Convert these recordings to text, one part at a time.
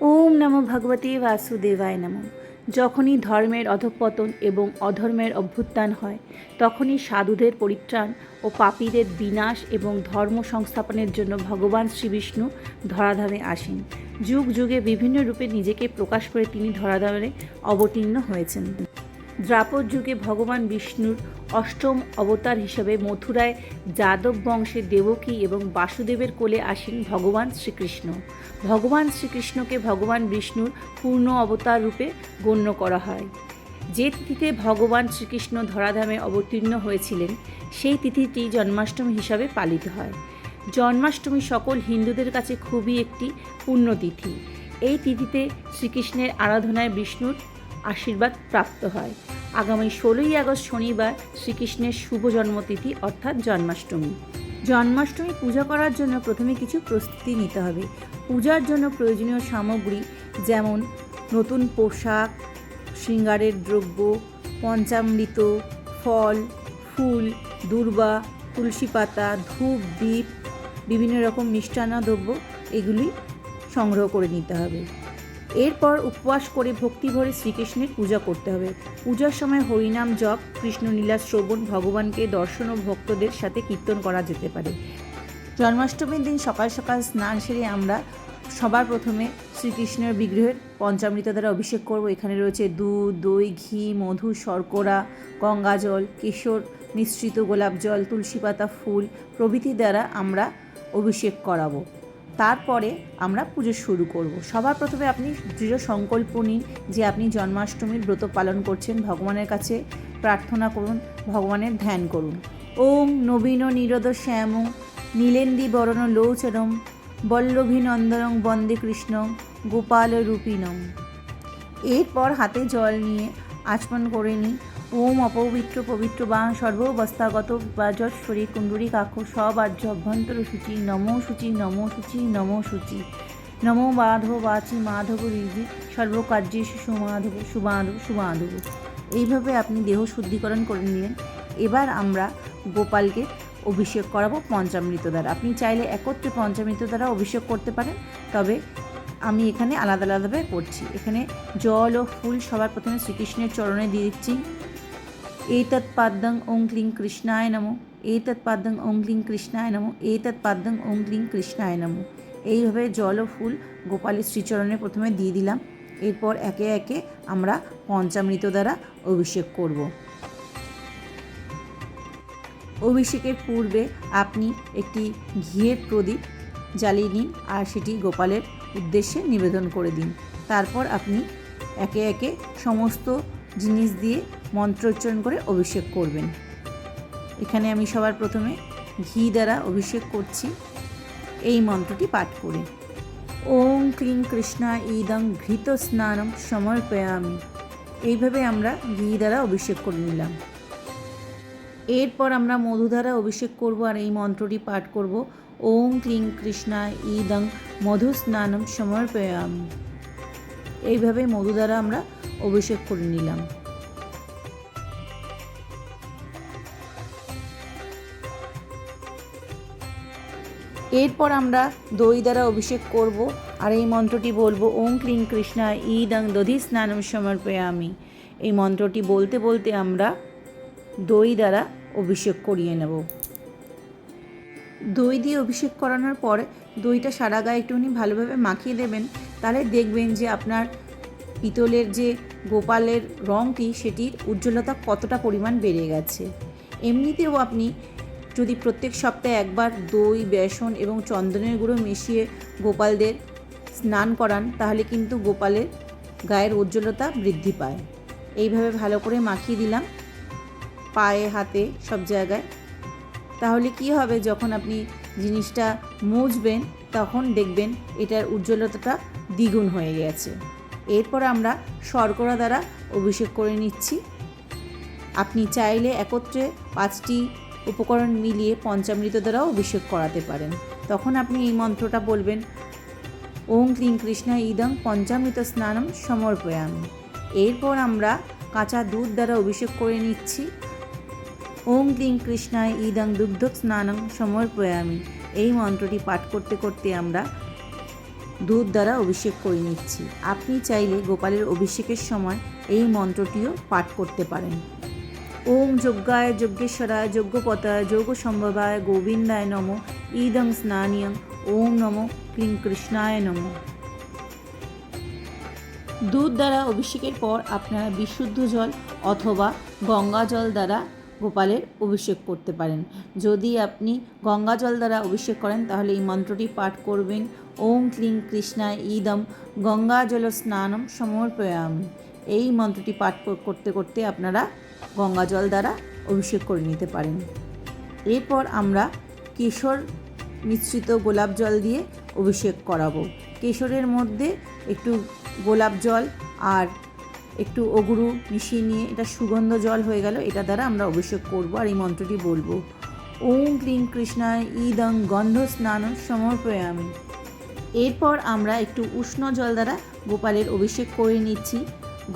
ওম নমো ভগবতে বাসুদেবায় নমঃ। যখনই ধর্মের অধঃপতন এবং অধর্মের অভ্যুত্থান হয়, তখনই সাধুদের পরিত্রাণ ও পাপীদের বিনাশ এবং ধর্ম সংস্থাপনের জন্য ভগবান শ্রীবিষ্ণু ধরাধামে আসেন। যুগ যুগে বিভিন্ন রূপে নিজেকে প্রকাশ করে তিনি ধরাধামে অবতীর্ণ হয়েছেন। দ্রাপর যুগে ভগবান বিষ্ণুর অষ্টম অবতার হিসেবে মথুরায় যাদব বংশের দেবকী এবং বাসুদেবের কোলে আসেন ভগবান শ্রীকৃষ্ণ। ভগবান শ্রীকৃষ্ণকে ভগবান বিষ্ণুর পূর্ণ অবতার রূপে গণ্য করা হয়। যে তিথিতে ভগবান শ্রীকৃষ্ণ ধরাধামে অবতীর্ণ হয়েছিলেন, সেই তিথিটি জন্মাষ্টমী হিসাবে পালিত হয়। জন্মাষ্টমী সকল হিন্দুদের কাছে খুবই একটি পুণ্যতিথি। এই তিথিতে শ্রীকৃষ্ণের আরাধনায় বিষ্ণুর আশীর্বাদ প্রাপ্ত হয়। আগামী ষোলোই আগস্ট শনিবার শ্রীকৃষ্ণের শুভ জন্মতিথি, অর্থাৎ জন্মাষ্টমী। জন্মাষ্টমী পূজা করার জন্য প্রথমে কিছু প্রস্তুতি নিতে হবে। পূজার জন্য প্রয়োজনীয় সামগ্রী যেমন নতুন পোশাক, শৃঙ্গারের দ্রব্য, পঞ্চামৃত, ফল, ফুল, দূর্বা, তুলসী পাতা, ধূপ দ্বীপ বিভিন্ন রকম মিষ্টান্ন দ্রব্য এগুলি সংগ্রহ করে নিতে হবে। এরপর উপবাস করে ভক্তি ভরে শ্রীকৃষ্ণের পূজা করতে হবে। পূজার সময় হরিনাম জপ, কৃষ্ণলীলা শ্রবণ, ভগবানকে দর্শন ও ভক্তদের সাথে কীর্তন করা যেতে পারে। জন্মাষ্টমীর দিন সকাল সকাল স্নান সেরে আমরা সবার প্রথমে শ্রীকৃষ্ণের বিগ্রহের পঞ্চামৃত দ্বারা অভিষেক করব। এখানে রয়েছে দুধ, দই, ঘি, মধু, শর্করা, গঙ্গা জল, কেশর, মিশ্রিত গোলাপ জল, তুলসী পাতা, ফুল প্রভৃতি দ্বারা আমরা অভিষেক করাবো। তারপরে আমরা পুজো শুরু করব। সবার প্রথমে আপনি দৃঢ় সংকল্প নিন যে আপনি জন্মাষ্টমীর ব্রত পালন করছেন, ভগবানের কাছে প্রার্থনা করুন, ভগবানের ধ্যান করুন। ওম নবীন নিরদ শ্যাম, নীলেন্দি বরণ লৌচরম বল্লভী নন্দনং বন্দে কৃষ্ণ, গোপাল রূপিণম। এরপর হাতে জল নিয়ে আচমন করে নিই ওম অপবিত্র পবিত্র বা সর্ববস্থাগত বাজস্বরী কুণ্ডুরী কাক্ষ সব আর্য অভ্যন্তর সূচি নমো সূচি নমো সূচি নমো সূচি। নমো মাধব বাচি মাধব রিজি সর্বকার্যে সুমাধব সুমাধব সুমাধব এইভাবে আপনি দেহ শুদ্ধিকরণ করে নিলেন। এবার আমরা গোপালকে অভিষেক করাবো পঞ্চামৃত দ্বারা। আপনি চাইলে একত্রে পঞ্চামৃত দ্বারা অভিষেক করতে পারেন, তবে আমি এখানে আলাদা আলাদাভাবে করছি। এখানে জল ও ফুল সবার প্রথমে শ্রীকৃষ্ণের চরণে দিয়ে দিচ্ছি। एतत् पाद्यं ओं क्लीं কৃষ্ণায় নমো এতৎ পাদ্যং ওং ক্লিং কৃষ্ণায় নমো এতৎ পাদ্যং ওং ক্লিং কৃষ্ণায় নমো এইভাবে জল ও ফুল গোপালের শ্রীচরণে প্রথমে দিয়ে দিলাম এরপর একে একে আমরা পঞ্চামৃত দ্বারা অভিষেক করব অভিষেকের পূর্বে আপনি একটি ঘিয়ের প্রদীপ জ্বালিয়ে নিন আর সেটি গোপালের উদ্দেশ্যে নিবেদন করে দিন তারপর আপনি একে একে সমস্ত জিনিস দিয়ে মন্ত্রোচ্চারণ করে অভিষেক করবেন। এখানে আমি সবার প্রথমে ঘি দ্বারা অভিষেক করছি। এই মন্ত্রটি পাঠ করে। ওং ক্লিং কৃষ্ণা ইদং ঘৃত স্নানম সমর্পয়ামি। এইভাবে আমরা ঘি দ্বারা অভিষেক করে নিলাম। এরপর আমরা মধু দ্বারা অভিষেক করব আর এই মন্ত্রটি পাঠ করব। ওং ক্লিং কৃষ্ণা ইদং মধু স্নানম সমর্পয়ামি। এইভাবে মধু দ্বারা আমরা অভিষেক করে নিলাম। এরপর আমরা দই দ্বারা অভিষেক করব আর এই মন্ত্রটি বলব, ওম ক্লিং কৃষ্ণা, ইদং দধি স্নানম সমর্পয়ামি। এই মন্ত্রটি বলতে বলতে আমরা দই দ্বারা অভিষেক করিয়ে নেব। দই দিয়ে অভিষেক করানোর পর দইটা সারা গায়ে একটুখানি ভালোভাবে মাখিয়ে দেবেন, তাহলে দেখবেন যে আপনার পিতলের যে গোপালের রঙটি, সেটির উজ্জ্বলতা কতটা পরিমাণ বেড়ে গেছে? এমনিতেও আপনি যদি প্রত্যেক সপ্তাহে একবার দই, বেসন এবং চন্দনের গুঁড়ো মিশিয়ে গোপালদের স্নান করান, তাহলে কিন্তু গোপালের গায়ের উজ্জ্বলতা বৃদ্ধি পায়। এইভাবে ভালো করে মাখিয়ে দিলাম, পায়ে, হাতে, সব জায়গায়। তাহলে কি হবে, যখন আপনি জিনিসটা মুছবেন, তখন দেখবেন এটার উজ্জ্বলতাটা দ্বিগুণ হয়ে গেছে। এরপর আমরা শর্করা দ্বারা অভিষেক করে নিচ্ছি। আপনি চাইলে একত্রে পাঁচটি উপকরণ মিলিয়ে পঞ্চামৃত দ্বারাও অভিষেক করাতে পারেন। তখন আপনি এই মন্ত্রটা বলবেন, ওং ক্লিং কৃষ্ণ ইদং পঞ্চামৃত স্নানম সমর্পয়ামি। এরপর আমরা কাঁচা দুধ দ্বারা অভিষেক করে নিচ্ছি। ওং ক্লিং কৃষ্ণায় ইদং দুগ্ধ স্নানম সমর্পয়ামি। এই মন্ত্রটি পাঠ করতে করতে আমরা দুধ দ্বারা অভিষেক করে নিচ্ছি। আপনি চাইলে গোপালের অভিষেকের সময় এই মন্ত্রটিও পাঠ করতে পারেন। ওম যজ্ঞায় যজ্ঞেশ্বরায় যজ্ঞপতায় যোগ সম্ভবায় গোবিন্দায় নম। ইদং স্নানিয়ং। ওম নমো। ক্লিং কৃষ্ণায় নমঃ। দুধ দ্বারা অভিষেকের পর আপনারা বিশুদ্ধ জল অথবা গঙ্গা জল দ্বারা গোপালের অভিষেক করতে পারেন। যদি আপনি গঙ্গা জল দ্বারা অভিষেক করেন, তাহলে এই মন্ত্রটি পাঠ করবেন। ওম ক্লিং কৃষ্ণায় ইদম গঙ্গা জল স্নানম সমর্পয়ামি। এই মন্ত্রটি পাঠ কর- করতে করতে আপনারা গঙ্গা জল দ্বারা অভিষেক করে নিতে পারেন। এরপর আমরা কেশর মিশ্রিত গোলাপ জল দিয়ে অভিষেক করাবো। কেশরের মধ্যে একটু গোলাপ জল আর একটু অগুরু মিশিয়ে নিয়ে এটা সুগন্ধ জল হয়ে গেল, এটা দ্বারা আমরা অভিষেক করব আর এই মন্ত্রটি বলব। ওম ক্লিং কৃষ্ণায় ইদং গন্ধ স্নান সমর্পয়ামি। এরপর আমরা একটু উষ্ণ জল দ্বারা গোপালের অভিষেক করে নিচ্ছি।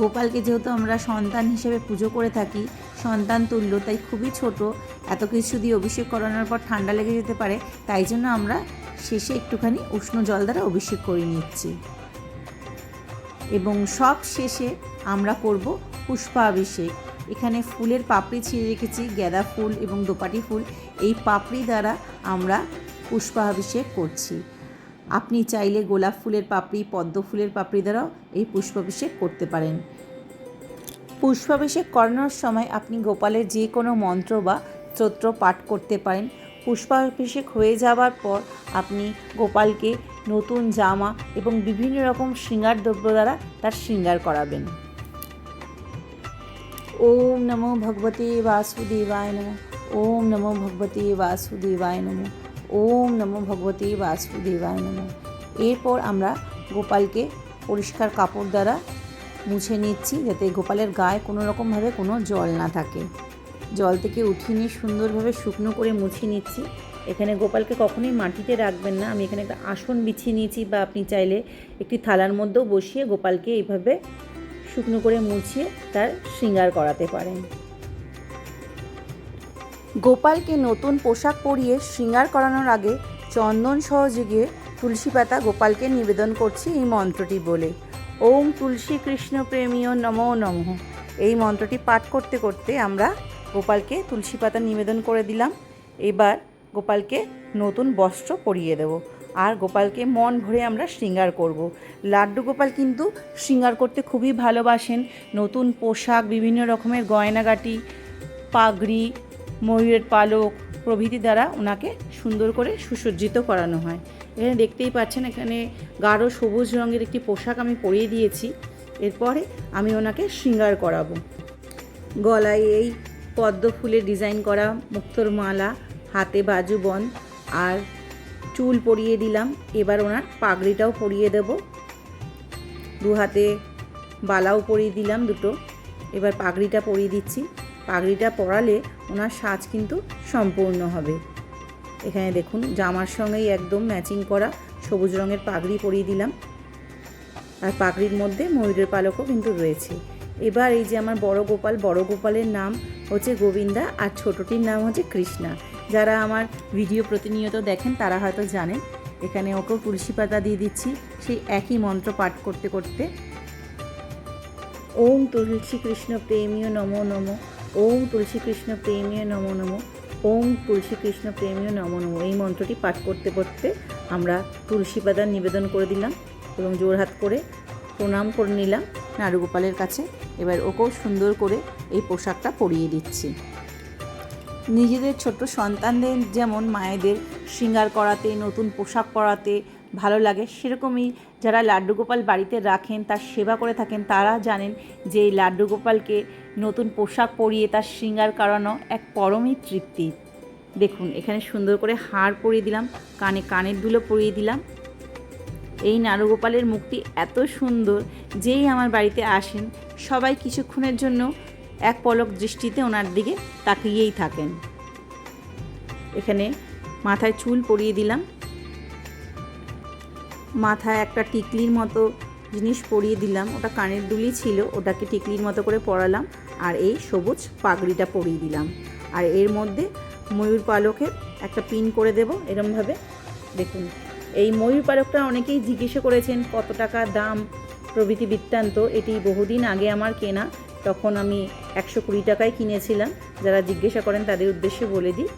গোপালকে যেহেতু আমরা সন্তান হিসেবে পুজো করে থাকি, সন্তান তুল্য, তাই খুবই ছোট, এত কিছু দিয়ে অভিষেক করানোর পর ঠান্ডা লেগে যেতে পারে, তাই জন্য আমরা শেষে একটুখানি উষ্ণ জল দ্বারা অভিষেক করে নিচ্ছি। এবং সব শেষে আমরা করব পুষ্পাভিষেক। এখানে ফুলের পাপড়ি ছিঁড়ে রেখেছি গাঁদা ফুল এবং দোপাটি ফুল। এই পাপড়ি দ্বারা আমরা পুষ্পাভিষেক করছি। আপনি চাইলে গোলাপ ফুলের পাপড়ি, পদ্ম ফুলের পাপড়ি দ্বারাও এই পুষ্পাভিষেক করতে পারেন। পুষ্পাভিষেক করানোর সময় আপনি গোপালের যে কোনো মন্ত্র বা স্তোত্র পাঠ করতে পারেন। পুষ্পাভিষেক হয়ে যাওয়ার পর আপনি গোপালকে নতুন জামা এবং বিভিন্ন রকম শৃঙ্গার দ্রব্য দ্বারা তার শৃঙ্গার করাবেন। ওম নমো ভগবতে বাসুদেবায় নমঃ। ওম নমো ভগবতে বাসুদেবায় নমঃ। ওম নমো ভগবতে বাসুদেবায় নমঃ। এরপর আমরা গোপালকে পরিষ্কার কাপড় দ্বারা মুছে নিচ্ছি যাতে গোপালের গায়ে কোনো রকমভাবে কোনো জল না থাকে। জল থেকে উঠিয়ে নিয়ে সুন্দরভাবে শুকনো করে মুছে নিচ্ছি। এখানে গোপালকে কখনোই মাটিতে রাখবেন না। আমি এখানে একটা আসন বিছিয়ে নিয়েছি, বা আপনি চাইলে একটি থালার মধ্যেও বসিয়ে গোপালকে এইভাবে শুকনো করে মুছিয়ে তার শৃঙ্গার করাতে পারেন। গোপালকে নতুন পোশাক পরিয়ে শৃঙ্গার করানোর আগে চন্দন সহযোগে তুলসী পাতা গোপালকে নিবেদন করছি এই মন্ত্রটি বলে। ওম তুলসী কৃষ্ণ প্রেমীয় নমো নমঃ। এই মন্ত্রটি পাঠ করতে করতে আমরা গোপালকে তুলসী পাতা নিবেদন করে দিলাম। এবার গোপালকে নতুন বস্ত্র পরিয়ে দেব। আর গোপালকে মন ভরে আমরা শৃঙ্গার করব। লাড্ডু গোপাল কিন্তু শৃঙ্গার করতে খুবই ভালোবাসেন। নতুন পোশাক, বিভিন্ন রকমের গয়নাগাটি, পাগড়ি, ময়ূরের পালক প্রভৃতি দ্বারা ওনাকে সুন্দর করে সুসজ্জিত করানো হয়। এখানে দেখতেই পাচ্ছেন, এখানে গাঢ় সবুজ রঙের একটি পোশাক আমি পরিয়ে দিয়েছি। এরপরে আমি ওনাকে শৃঙ্গার করাবো। গলায় এই পদ্ম ফুলের ডিজাইন করা মুক্তোর মালা, হাতে বাজুবন আর চুল পরিয়ে দিলাম। এবার ওনার পাগড়িটাও পরিয়ে দেব। দু হাতে বালাও পরিয়ে দিলাম দুটো। এবার পাগড়িটা পরিয়ে দিচ্ছি। পাগড়িটা পরালে ওনার সাজ কিন্তু সম্পূর্ণ হবে। এখানে দেখুন, জামার সঙ্গেই একদম ম্যাচিং করা সবুজ রঙের পাগড়ি পরিয়ে দিলাম। আর পাগড়ির মধ্যে ময়ূরের পালকও কিন্তু রয়েছে। এবার এই যে আমার বড় গোপাল, বড় গোপালের নাম হচ্ছে গোবিন্দা আর ছোটটির নাম হচ্ছে কৃষ্ণা। যারা আমার ভিডিও প্রতিনিয়ত দেখেন, তারা হয়তো জানেন, এখানে ওকেও তুলসী পাতা দিয়ে দিচ্ছি, সেই একই মন্ত্র পাঠ করতে করতে। ওম তুলসী কৃষ্ণ প্রেমীয় নমো নমো, ওম তুলসী কৃষ্ণ প্রেমীয় নমো নমো, ওম তুলসী কৃষ্ণ প্রেমীয় নমো নমো, এই মন্ত্রটি পাঠ করতে করতে আমরা তুলসী পাতা নিবেদন করে দিলাম এবং জোরহাত করে প্রণাম করে নিলাম নারুগোপালের কাছে। এবার ওকেও সুন্দর করে এই পোশাকটা পরিয়ে দিচ্ছি। নিজেদের ছোট্ট সন্তানদের যেমন মায়েদের শৃঙ্গার করাতে, নতুন পোশাক পরাতে ভালো লাগে, সেরকমই যারা লাড্ডু গোপাল বাড়িতে রাখেন, তার সেবা করে থাকেন, তারা জানেন যে এই লাড্ডু গোপালকে নতুন পোশাক পরিয়ে তার শৃঙ্গার করানো এক পরমই তৃপ্তি। দেখুন, এখানে সুন্দর করে হাড় পরিয়ে দিলাম, কানে কানের দুলো পরিয়ে দিলাম। এই নারুগোপালের মুখটি এত সুন্দর, যেই আমার বাড়িতে আসেন, সবাই কিছুক্ষণের জন্য এক পলক দৃষ্টিতে ওনার দিকে তাকিয়েই থাকেন। এখানে মাথায় চুল পরিয়ে দিলাম। মাথায় একটা টিকলির মতো জিনিস পরিয়ে দিলাম। ওটা কানের দুলি ছিল, ওটাকে টিকলির মতো করে পরালাম আর এই সবুজ পাগড়িটা পরিয়ে দিলাম। আর এর মধ্যে ময়ূর পালকের একটা পিন করে দেব এরমভাবে। দেখুন, এই ময়ূর পালকটা অনেকেই জিজ্ঞেস করেছেন, কত টাকা দাম প্রভৃতি বৃত্তান্ত? এটি বহুদিন আগে আমার কেনা। তখন আমি একশো কুড়ি টাকায় কিনেছিলাম। যারা জিজ্ঞাসা করেন তাদের উদ্দেশ্যে বলে দিই।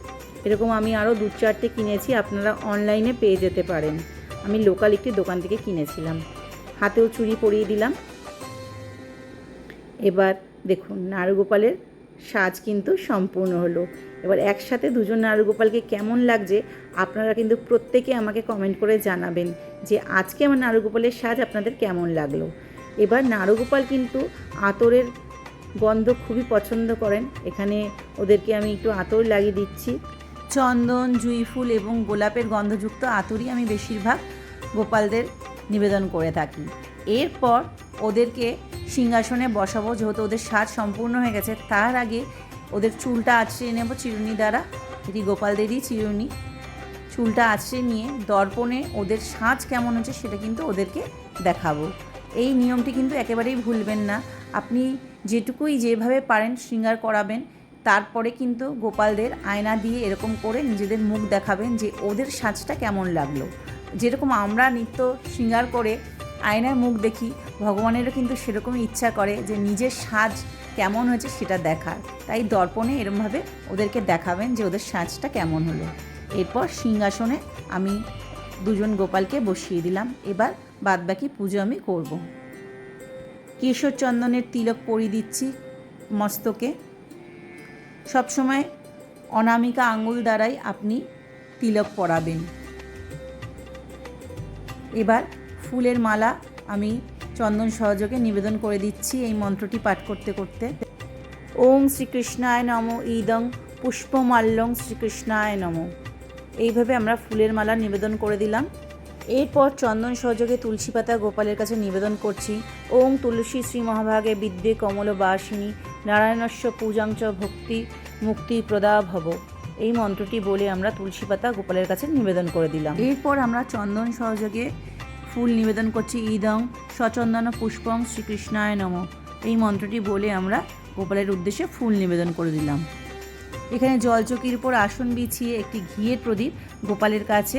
এরকম আমি আরও দু চারটে কিনেছি, আপনারা অনলাইনে পেয়ে যেতে পারেন। আমি লোকাল একটি দোকান থেকে কিনেছিলাম। হাতেও চুড়ি পরিয়ে দিলাম। এবার দেখুন, নারুগোপালের সাজ কিন্তু সম্পূর্ণ হলো। এবার একসাথে দুজন নারুগোপালকে কেমন লাগছে, আপনারা কিন্তু প্রত্যেকে আমাকে কমেন্ট করে জানাবেন যে আজকে আমার নারুগোপালের সাজ আপনাদের কেমন লাগল। এবার নারুগোপাল কিন্তু আতরের গন্ধ খুবই পছন্দ করেন। এখানে ওদেরকে আমি একটু আতর লাগিয়ে দিচ্ছি। চন্দন জুঁই ফুল এবং গোলাপের গন্ধযুক্ত আতরই আমি বেশিরভাগ গোপালদের নিবেদন করে থাকি। এরপর ওদেরকে সিংহাসনে বসাবো, যেহেতু ওদের সাজ সম্পূর্ণ হয়ে গেছে, তার আগে ওদের চুলটা আছড়িয়ে নেব চিরুনি দ্বারা। এটি গোপালদেরই চিরুনি। চুলটা আছড়ে নিয়ে দর্পণে ওদের সাজ কেমন হচ্ছে সেটা কিন্তু ওদেরকে দেখাবো। এই নিয়মটি কিন্তু একেবারেই ভুলবেন না। আপনি যেটুকুই যেভাবে পারেন শৃঙ্গার করাবেন, তারপরে কিন্তু গোপালদের আয়না দিয়ে এরকম করে নিজেদের মুখ দেখাবেন যে ওদের সাজটা কেমন লাগল। যেরকম আমরা নিত্য শৃঙ্গার করে আয়নায় মুখ দেখি, ভগবানেরও কিন্তু সেরকমই ইচ্ছা করে যে নিজের সাজ কেমন হয়েছে সেটা দেখার। তাই দর্পণে এরমভাবে ওদেরকে দেখাবেন যে ওদের সাজটা কেমন হলো। এরপর সিংহাসনে আমি দুজন গোপালকে বসিয়ে দিলাম। এবার বাদবাকি পুজো আমি করব। কেশর চন্দনের তিলক পরিয়ে দিচ্ছি মস্তকে। সবসময় অনামিকা আঙ্গুল দ্বারাই আপনি তিলক পরাবেন। এবার ফুলের মালা আমি চন্দন সহযোগে নিবেদন করে দিচ্ছি এই মন্ত্রটি পাঠ করতে করতে। ওং শ্রীকৃষ্ণায় নম ইদং পুষ্পমাল্যং শ্রীকৃষ্ণায় নম। এইভাবে আমরা ফুলের মালা নিবেদন করে দিলাম। এরপর চন্দন সহযোগে তুলসী পাতা গোপালের কাছে নিবেদন করছি। ওং তুলসী শ্রী মহাভাগে বিদ্যে কমল বাসিনী, নারায়ণস্য পূজাঞ্চ ভক্তি মুক্তি প্রদা ভব। এই মন্ত্রটি বলে আমরা তুলসী পাতা গোপালের কাছে নিবেদন করে দিলাম। এরপর আমরা চন্দন সহযোগে ফুল নিবেদন করছি ইদং সচন্দন পুষ্পং শ্রীকৃষ্ণায় নম। এই মন্ত্রটি বলে আমরা গোপালের উদ্দেশ্যে ফুল নিবেদন করে দিলাম। এখানে জলচকির উপর আসন বিছিয়ে একটি ঘিয়ের প্রদীপ গোপালের কাছে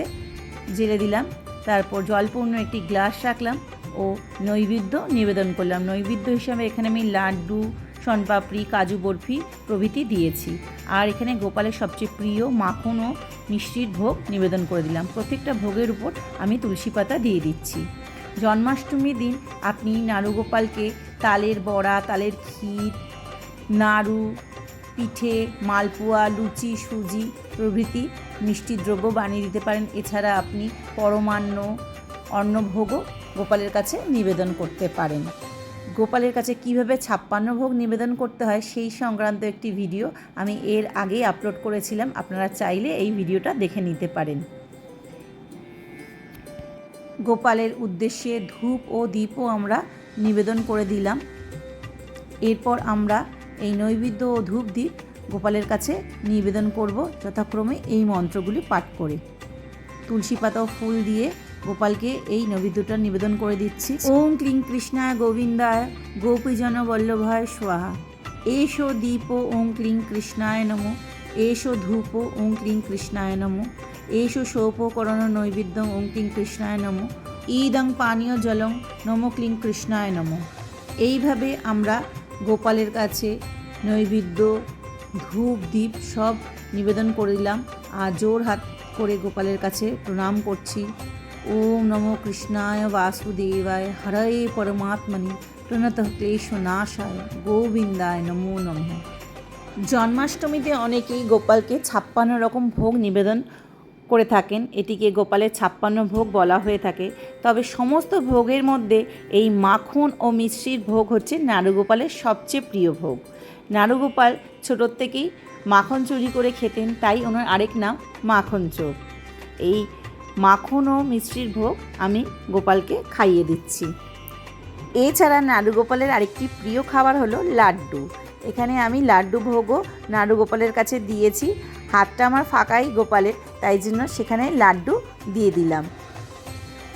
জেলে দিলাম। তারপর জলপূর্ণ একটি গ্লাস রাখলাম ও নৈবেদ্য নিবেদন করলাম। নৈবেদ্য হিসাবে এখানে আমি লাড্ডু, শনপাপড়ি, কাজু বরফি প্রভৃতি দিয়েছি। আর এখানে গোপালের সবচেয়ে প্রিয় মাখন ও মিষ্টির ভোগ নিবেদন করে দিলাম। প্রত্যেকটা ভোগের উপর আমি তুলসী পাতা দিয়ে দিচ্ছি। জন্মাষ্টমীর দিন আপনি নাড়ুগোপালকে তালের বড়া, তালের ক্ষীর, নাড়ু, পিঠে, মালপোয়া, লুচি, সুজি প্রভৃতি মিষ্টি দ্রব্য বানিয়ে দিতে পারেন। এছাড়া আপনি পরমান্ন অন্নভোগও গোপালের কাছে নিবেদন করতে পারেন। গোপালের কাছে কীভাবে ছাপ্পান্ন ভোগ নিবেদন করতে হয় সেই সংক্রান্ত একটি ভিডিও আমি এর আগেই আপলোড করেছিলাম। আপনারা চাইলে এই ভিডিওটা দেখে নিতে পারেন। গোপালের উদ্দেশ্যে ধূপ ও দীপও আমরা নিবেদন করে দিলাম। এরপর আমরা এই নৈবেদ্য ও ধূপ দ্বীপ গোপালের কাছে নিবেদন করব যথাক্রমে এই মন্ত্রগুলি পাঠ করে। তুলসী পাতা ও ফুল দিয়ে গোপালকে এই নৈবেদ্যটা নিবেদন করে দিচ্ছি। ওম ক্লিং কৃষ্ণায় গোবিন্দায়, গোপীজন বল্লভায় স্বাহা। এসো দীপ ওং ক্লিং কৃষ্ণায় নমো, এসো ধূপ ওং ক্লিং কৃষ্ণায় নমো, এসো সৌপকরণ নৈবেদ্যং ওং ক্লিং কৃষ্ণায় নমো, ঈদং পানীয় জলং নমো ক্লিং কৃষ্ণায় নমো। এইভাবে আমরা গোপালের কাছে নৈবেদ্য ধূপ দ্বীপ সব নিবেদন করে দিলাম। আর জোর হাত করে গোপালের কাছে প্রণাম করছি। ওম নমো কৃষ্ণায় বাসুদেবায় হরয়ে পরমাত্মনি প্রণত ক্লেশ নাশায় গোবিন্দায় নমো নমঃ। জন্মাষ্টমীতে অনেকেই গোপালকে ছাপ্পান্ন রকম ভোগ নিবেদন করে থাকেন। এটিকে গোপালের ছাপ্পান্ন ভোগ বলা হয়ে থাকে। তবে সমস্ত ভোগের মধ্যে এই মাখন ও মিশ্রির ভোগ হচ্ছে নাড়ুগোপালের সবচেয়ে প্রিয় ভোগ। নাড়ুগোপাল ছোটোর থেকেই মাখন চুরি করে খেতেন, তাই ওনার আরেক নাম মাখন চোর। এই মাখন ও মিষ্টির ভোগ আমি গোপালকে খাইয়ে দিচ্ছি। এছাড়া নাড়ুগোপালের আরেকটি প্রিয় খাবার হলো লাড্ডু। এখানে আমি লাড্ডু ভোগও নাড়ুগোপালের কাছে দিয়েছি। হাতটা আমার ফাঁকাই গোপালের, তাই জন্য সেখানে লাড্ডু দিয়ে দিলাম।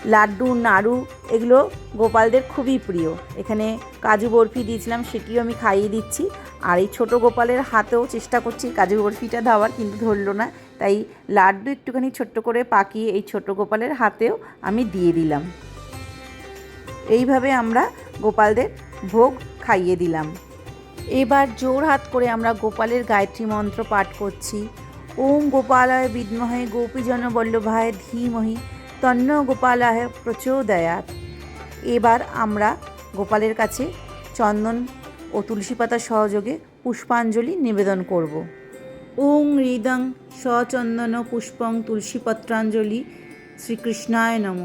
লাড্ডু, নাড়ু, এগুলো গোপালদের খুবই প্রিয়। এখানে কাজু বরফি দিয়েছিলাম, সেটিও আমি খাইয়ে দিচ্ছি। আর এই ছোটো গোপালের হাতেও চেষ্টা করছি কাজু বরফিটা দেওয়ার, কিন্তু ধরলো না। তাই লাড্ডু একটুখানি ছোট্ট করে পাকিয়ে এই ছোট গোপালের হাতেও আমি দিয়ে দিলাম। এইভাবে আমরা গোপালদের ভোগ খাইয়ে দিলাম। এবার জোর হাত করে আমরা গোপালের গায়ত্রী মন্ত্র পাঠ করছি। ওম গোপালায় বিদ্মহে গোপীজন বল্লভায় ধীমহি। তন্ন গোপালায় প্রচোদয়াত। এবার আমরা গোপালের কাছে চন্দন ও তুলসী পাতা সহযোগে পুষ্পাঞ্জলি নিবেদন করব। ওং হৃদং সচন্দন পুষ্পং তুলসীপত্রাঞ্জলি শ্রীকৃষ্ণায় নম।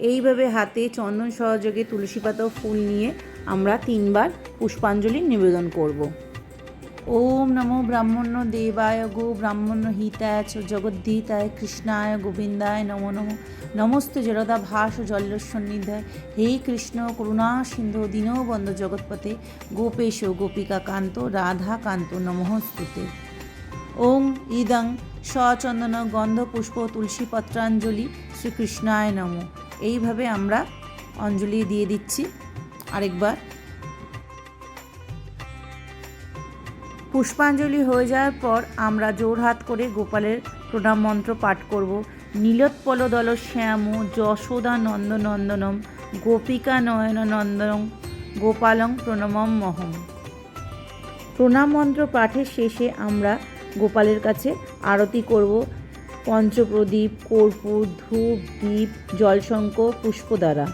এইভাবে হাতে চন্দন সহযোগে তুলসী পাতা ফুল নিয়ে আমরা তিনবার পুষ্পাঞ্জলি নিবেদন করব। ওম নমো ব্রাহ্মণ্য দেবায় গো ব্রাহ্মণ্য হিতায় জগদ্ধিতায় কৃষ্ণায় গোবিন্দায় নমো নমো। নমস্তে জরদা ভাস জল্লস্বনিধায় হে কৃষ্ণ, করুণা, সিন্ধু দীনবন্ধ জগৎপতে গোপেশ, গোপিকা কান্ত, রাধা কান্ত নমস্তুতে ওং ইদং সচন্দন গন্ধ পুষ্প তুলসী পত্রাঞ্জলি শ্রীকৃষ্ণায় নম। এইভাবে আমরা অঞ্জলি দিয়ে দিচ্ছি। আরেকবার পুষ্পাঞ্জলি হয়ে যাওয়ার পর আমরা জোরহাত করে গোপালের প্রণাম মন্ত্র পাঠ করব। নীলোৎপল দল শ্যাম যশোদা নন্দনন্দনম গোপিকা নয়ন নন্দনম গোপালং প্রণমম মহম। প্রণাম মন্ত্র পাঠের শেষে আমরা গোপালের কাছে আরতি করব। পঞ্চপ্রদীপ, কর্পূর, ধূপ দ্বীপ জলশঙ্ক পুষ্প দ্বারা।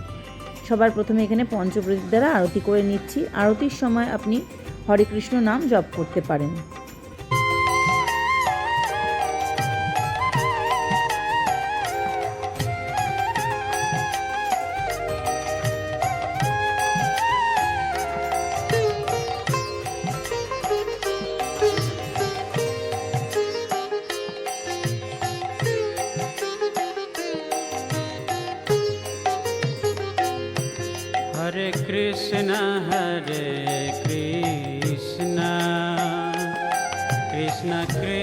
সবার প্রথমে এখানে পঞ্চপ্রদীপ দ্বারা আরতি করে নিচ্ছি। আরতির সময় আপনি হরে কৃষ্ণ নাম জপ করতে পারেন। Krishna Hare Krishna Krishna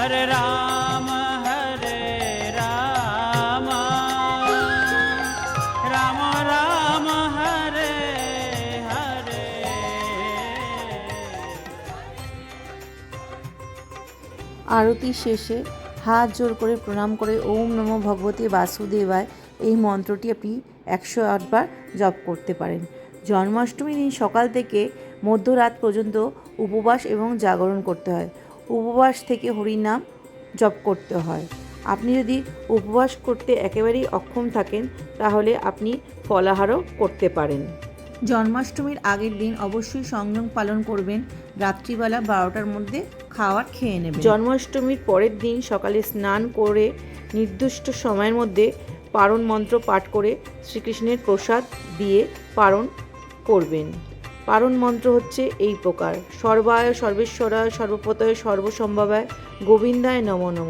हरे राम हरे राम राम राम हरे हरे আরতি শেষে হাত জোর করে প্রণাম করে ওম নমো ভগবতী বাসুদেবায় এই মন্ত্রটি আপনি একশো আটবার জপ করতে পারেন জন্মাষ্টমীর দিন সকাল থেকে মধ্যরাত পর্যন্ত উপবাস এবং জাগরণ করতে হয় উপবাস থেকে হরিনাম জপ করতে হয়। আপনি যদি উপবাস করতে একেবারেই অক্ষম থাকেন তাহলে আপনি ফলাহারও করতে পারেন। জন্মাষ্টমীর আগের দিন অবশ্যই সংযম পালন করবেন। রাত্রিবেলা বারোটার মধ্যে খাওয়ার খেয়ে নেবেন। জন্মাষ্টমীর পরের দিন সকালে স্নান করে নির্দিষ্ট সময়ের মধ্যে পারণ মন্ত্র পাঠ করে শ্রীকৃষ্ণের প্রসাদ দিয়ে পারণ করবেন। পারণ মন্ত্র হচ্ছে এই প্রকার। সর্বায়, সর্বেশ্বরায় সর্বপতয় সর্বসম্ভবায়, গোবিন্দায় নম নম।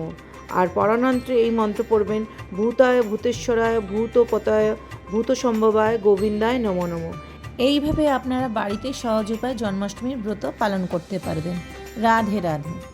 আর পরাণন্ত্রে এই মন্ত্র পড়বেন, ভূতায়, ভূতেশ্বরায়, ভূতপতায় ভূত সম্ভবায় গোবিন্দায় নম নম। এইভাবে আপনারা বাড়িতে সহজ উপায় জন্মাষ্টমীর ব্রত পালন করতে পারবেন। রাধে রাধে।